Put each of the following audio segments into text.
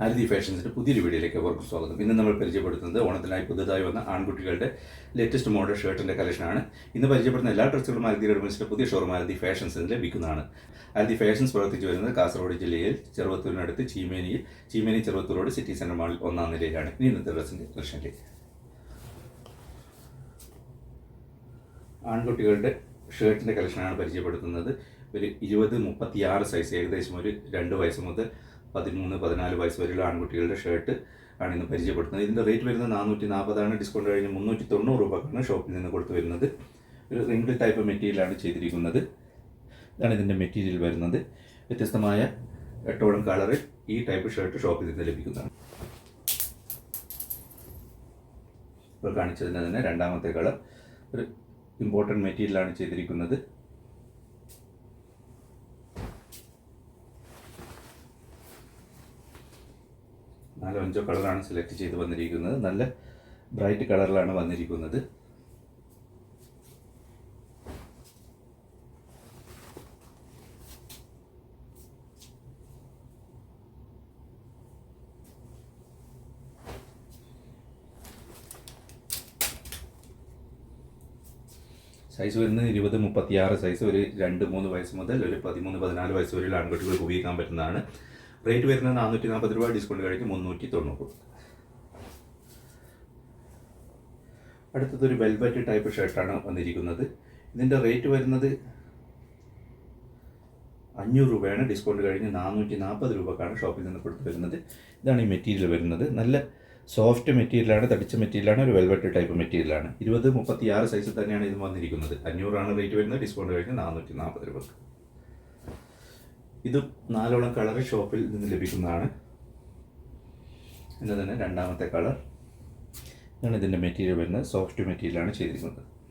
ആരതി ഫാഷൻസിന്റെ പുതിയൊരു വീഡിയോയിലേക്ക് അവർക്ക് സ്വാഗതം. ഇന്ന് നമ്മൾ പരിചയപ്പെടുത്തുന്നത് ഓണത്തിനായി പുതുതായി വന്ന ആൺകുട്ടികളുടെ ലേറ്റസ്റ്റ് മോഡൽ ഷർട്ടിന്റെ കളക്ഷനാണ് ഇന്ന് പരിചയപ്പെടുന്ന എല്ലാ ഡ്രസ്സുകളും അരുതി റെഡിമെൻസിന്റെ പുതിയ ഷോറൂം അരുതി ഫാഷൻസിൽ ലഭിക്കുന്നതാണ് അരുതി ഫാഷൻസ് പ്രവർത്തിച്ചു വരുന്നത് കാസർഗോഡ് ജില്ലയിൽ ചെറുവത്തൂരിനടുത്ത് ചീമേനിയിൽ. ചീമേനി ചെറുവത്തൂരോട് സിറ്റി സെന്റർ മാളിൽ ഒന്നാം നിലയിലാണ്. ഇനി ഇന്നത്തെ ഡ്രസ്സിന്റെ കളക്ഷനിലേക്ക് ആൺകുട്ടികളുടെ ഷർട്ടിന്റെ കളക്ഷനാണ് പരിചയപ്പെടുത്തുന്നത്. ഒരു ഇരുപത് മുപ്പത്തിയാറ് സൈസ് ഏകദേശം ഒരു രണ്ട് വയസ്സ് മുതൽ പതിമൂന്ന് പതിനാല് വയസ്സ് വരെയുള്ള ആൺകുട്ടികളുടെ ഷർട്ട് ആണ് ഇന്ന് പരിചയപ്പെടുത്തുന്നത്. ഇതിന്റെ റേറ്റ് വരുന്നത് നാനൂറ്റി നാൽപ്പതാണ് ഡിസ്കൗണ്ട് കഴിഞ്ഞ് മുന്നൂറ്റി തൊണ്ണൂറ് രൂപക്കാണ് ഷോപ്പിൽ നിന്ന് കൊടുത്തു വരുന്നത്. ഒരു റിംഗിൾ ടൈപ്പ് മെറ്റീരിയലാണ് ചെയ്തിരിക്കുന്നത്. ഇതാണ് ഇതിന്റെ മെറ്റീരിയൽ വരുന്നത്. വ്യത്യസ്തമായ എട്ടോളം കളറിൽ ഈ ടൈപ്പ് ഷർട്ട് ഷോപ്പിൽ നിന്ന് ലഭിക്കുന്നതാണ്. ഇപ്പോൾ കാണിച്ചതിന് തന്നെ രണ്ടാമത്തെ കളർ. ഒരു ഇമ്പോർട്ടന്റ് മെറ്റീരിയലാണ് ചെയ്തിരിക്കുന്നത്. നാലോ അഞ്ചോ കളറാണ് സെലക്ട് ചെയ്ത് വന്നിരിക്കുന്നത്. നല്ല ബ്രൈറ്റ് കളറിലാണ് വന്നിരിക്കുന്നത്. സൈസ് വരുന്നത് ഇരുപത് മുപ്പത്തിയാറ് സൈസ് ഒരു രണ്ട് മൂന്ന് വയസ്സ് മുതൽ ഒരു പതിമൂന്ന് പതിനാല് വയസ്സ് വരെയുള്ള ആൺകുട്ടികൾക്ക് ഉപയോഗിക്കാൻ പറ്റുന്നതാണ്. റേറ്റ് വരുന്നത് നാനൂറ്റി നാൽപ്പത് രൂപ ഡിസ്കൗണ്ട് കഴിഞ്ഞ് മുന്നൂറ്റി തൊണ്ണൂറ് അടുത്തതൊരു വെൽവെറ്റ് ടൈപ്പ് ഷർട്ടാണ് വന്നിരിക്കുന്നത്. ഇതിന്റെ റേറ്റ് വരുന്നത് അഞ്ഞൂറ് രൂപയാണ്. ഡിസ്കൗണ്ട് കഴിഞ്ഞ് നാനൂറ്റി നാൽപ്പത് രൂപക്കാണ് ഷോപ്പിൽ നിന്ന് കൊടുത്തു വരുന്നത്. ഇതാണ് ഈ മെറ്റീരിയൽ വരുന്നത്. നല്ല സോഫ്റ്റ് മെറ്റീരിയലാണ് തടിച്ച മെറ്റീരിയലാണ് ഒരു വെൽവെറ്റ് ടൈപ്പ് മെറ്റീരിയലാണ് ഇരുപത് മുപ്പത്തി ആറ് സൈസിൽ തന്നെയാണ് ഇത് വന്നിരിക്കുന്നത്. അഞ്ഞൂറാണ് റേറ്റ് വരുന്നത്. ഡിസ്കൗണ്ട് കഴിഞ്ഞ് നാനൂറ്റി നാൽപ്പത് രൂപക്ക്. ഇത് നാലോളം കളർ ഷോപ്പിൽ നിന്ന് ലഭിക്കുന്നതാണ്. ഇത് തന്നെ രണ്ടാമത്തെ കളർ. ഇതാണ് ഇതിന്റെ മെറ്റീരിയൽ വരുന്നത്. സോഫ്റ്റ് മെറ്റീരിയലാണ് ചെയ്തിരിക്കുന്നത്.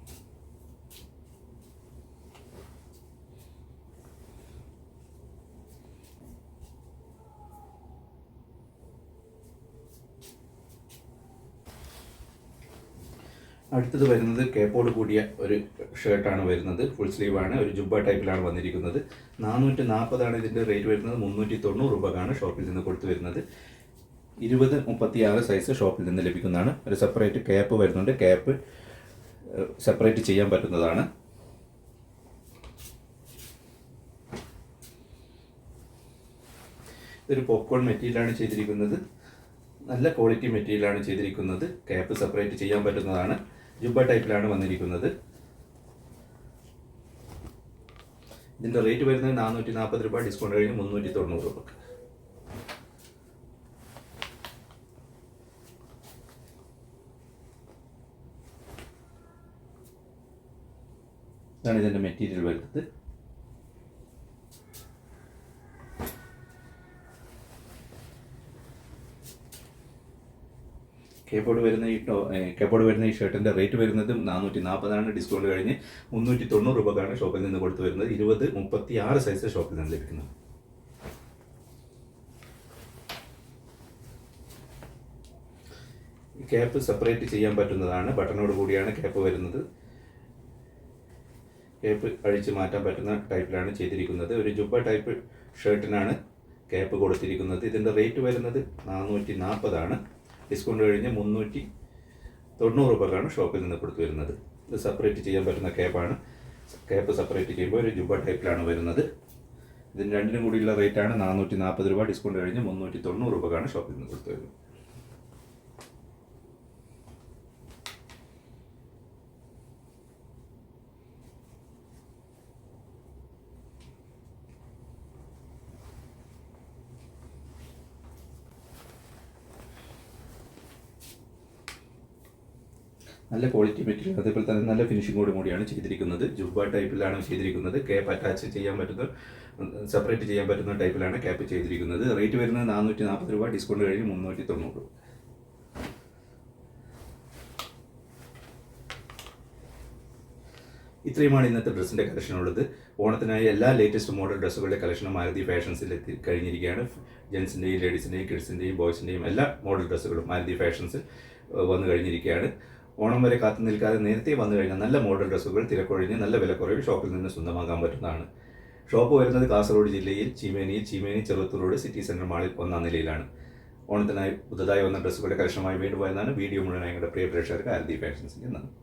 അടുത്തത് വരുന്നത് കേപ്പോട് കൂടിയ ഒരു ഷർട്ടാണ് വരുന്നത്. ഫുൾ സ്ലീവ് ആണ്. ഒരു ജുബ ടൈപ്പിലാണ് വന്നിരിക്കുന്നത്. നാനൂറ്റി നാൽപ്പതാണ് ഇതിന്റെ റേറ്റ് വരുന്നത്. മുന്നൂറ്റി തൊണ്ണൂറ് രൂപക്കാണ് ഷോപ്പിൽ നിന്ന് കൊടുത്തു വരുന്നത്. ഇരുപത് മുപ്പത്തിയാറ് സൈസ് ഷോപ്പിൽ നിന്ന് ലഭിക്കുന്നതാണ്. ഒരു സെപ്പറേറ്റ് ക്യാപ്പ് വരുന്നുണ്ട്. ക്യാപ്പ് സെപ്പറേറ്റ് ചെയ്യാൻ പറ്റുന്നതാണ്. ഇതൊരു പോപ്കോൺ മെറ്റീരിയലാണ് ചെയ്തിരിക്കുന്നത്. നല്ല ക്വാളിറ്റി മെറ്റീരിയലാണ് ചെയ്തിരിക്കുന്നത്. ക്യാപ്പ് സെപ്പറേറ്റ് ചെയ്യാൻ പറ്റുന്നതാണ്. ജുബ ടൈപ്പിലാണ് വന്നിരിക്കുന്നത്. ഇതിന്റെ റേറ്റ് വരുന്നത് നാനൂറ്റി നാൽപ്പത് രൂപ ഡിസ്കൗണ്ട് കഴിഞ്ഞ് മുന്നൂറ്റി തൊണ്ണൂറ് രൂപ ഇതാണ് ഇതിന്റെ മെറ്റീരിയൽ വരുന്നത്. കേബോർഡ് വരുന്ന ഈ കേബോർഡ് വരുന്ന ഈ ഷർട്ടിന്റെ റേറ്റ് വരുന്നത് നാനൂറ്റി നാൽപ്പതാണ് ഡിസ്കൗണ്ട് കഴിഞ്ഞ് മുന്നൂറ്റി തൊണ്ണൂറ് രൂപക്കാണ് ഷോപ്പിൽ നിന്ന് കൊടുത്തു വരുന്നത്. ഇരുപത് മുപ്പത്തി ആറ് സൈസ് ഷോപ്പിൽ നിന്ന് ലഭിക്കുന്നത്. ക്യാപ്പ് സെപ്പറേറ്റ് ചെയ്യാൻ പറ്റുന്നതാണ്. ബട്ടണോട് കൂടിയാണ് ക്യാപ്പ് വരുന്നത്. ക്യാപ്പ് അഴിച്ച് മാറ്റാൻ പറ്റുന്ന ടൈപ്പിലാണ് ചെയ്തിരിക്കുന്നത്. ഒരു ജുബ ടൈപ്പ് ഷർട്ടിനാണ് ക്യാപ്പ് കൊടുത്തിരിക്കുന്നത്. ഇതിന്റെ റേറ്റ് വരുന്നത് നാനൂറ്റി നാൽപ്പതാണ് ഡിസ്കൗണ്ട് കഴിഞ്ഞ് മുന്നൂറ്റി തൊണ്ണൂറ് രൂപക്കാണ് ഷോപ്പിൽ നിന്ന് കൊടുത്തു വരുന്നത്. ഇത് സെപ്പറേറ്റ് ചെയ്യാൻ പറ്റുന്ന ക്യാപ്പാണ് ക്യാപ്പ് സെപ്പറേറ്റ് ചെയ്യുമ്പോൾ ഒരു ജുബ ടൈപ്പിലാണ് വരുന്നത്. ഇതിന് രണ്ടിനും കൂടിയുള്ള റേറ്റാണ് നാനൂറ്റി നാൽപ്പത് രൂപ ഡിസ്കൗണ്ട് കഴിഞ്ഞ് മുന്നൂറ്റി തൊണ്ണൂറ് രൂപക്കാണ് ഷോപ്പിൽ നിന്ന് കൊടുത്തു വരുന്നത്. നല്ല ക്വാളിറ്റി മെറ്റീരിയൽ അതേപോലെ തന്നെ നല്ല ഫിനിഷിങ്ങോട് കൂടിയാണ് ചെയ്തിരിക്കുന്നത്. ജുബ ടൈപ്പിലാണ് ചെയ്തിരിക്കുന്നത്. ക്യാപ്പ് അറ്റാച്ച് ചെയ്യാൻ പറ്റുന്ന സെപ്പറേറ്റ് ചെയ്യാൻ പറ്റുന്ന ടൈപ്പിലാണ് ക്യാപ്പ് ചെയ്തിരിക്കുന്നത്. റേറ്റ് വരുന്നത് നാനൂറ്റി നാൽപ്പത് രൂപ ഡിസ്കൗണ്ട് കഴിഞ്ഞ് മുന്നൂറ്റി തൊണ്ണൂറ് ഇത്രയുമാണ് ഇന്നത്തെ ഡ്രസ്സിന്റെ കളക്ഷൻ ഉള്ളത്. ഓണത്തിനായി എല്ലാ ലേറ്റസ്റ്റ് മോഡൽ ഡ്രസ്സുകളുടെ കളക്ഷനും മാരുതി ഫാഷൻസിൽ എത്തി കഴിഞ്ഞിരിക്കുകയാണ്. ജെൻസിന്റെയും ലേഡീസിന്റെയും കിഡ്സിന്റെയും ബോയ്സിന്റെയും എല്ലാ മോഡൽ ഡ്രസ്സുകളും മാരുതി ഫാഷൻസിൽ വന്നു കഴിഞ്ഞിരിക്കുകയാണ്. ഓണം വരെ കാത്തു നിൽക്കാതെ നേരത്തെ വന്നു കഴിഞ്ഞാൽ നല്ല മോഡൽ ഡ്രസ്സുകൾ തിരക്കൊഴിഞ്ഞ് നല്ല വിലക്കുറവിൽ ഷോപ്പിൽ നിന്ന് സ്വന്തമാക്കാൻ പറ്റുന്നതാണ്. ഷോപ്പ് വരുന്നത് കാസർഗോഡ് ജില്ലയിൽ ചീമേനിയിൽ Cheemeni Cheruthur road city centre മാളിൽ ഒന്നാം നിലയിലാണ്. ഓണത്തിനായി പുതുതായി വന്ന ഡ്രസ്സുകളുടെ കർശനമായി വീണ്ടും വരുന്നതാണ് വീഡിയോ മുഴുവനായി ഞങ്ങളുടെ പ്രിയ പ്രേക്ഷകർക്ക് ആൽദി ഫാഷൻസിന്റെ നന്ദി.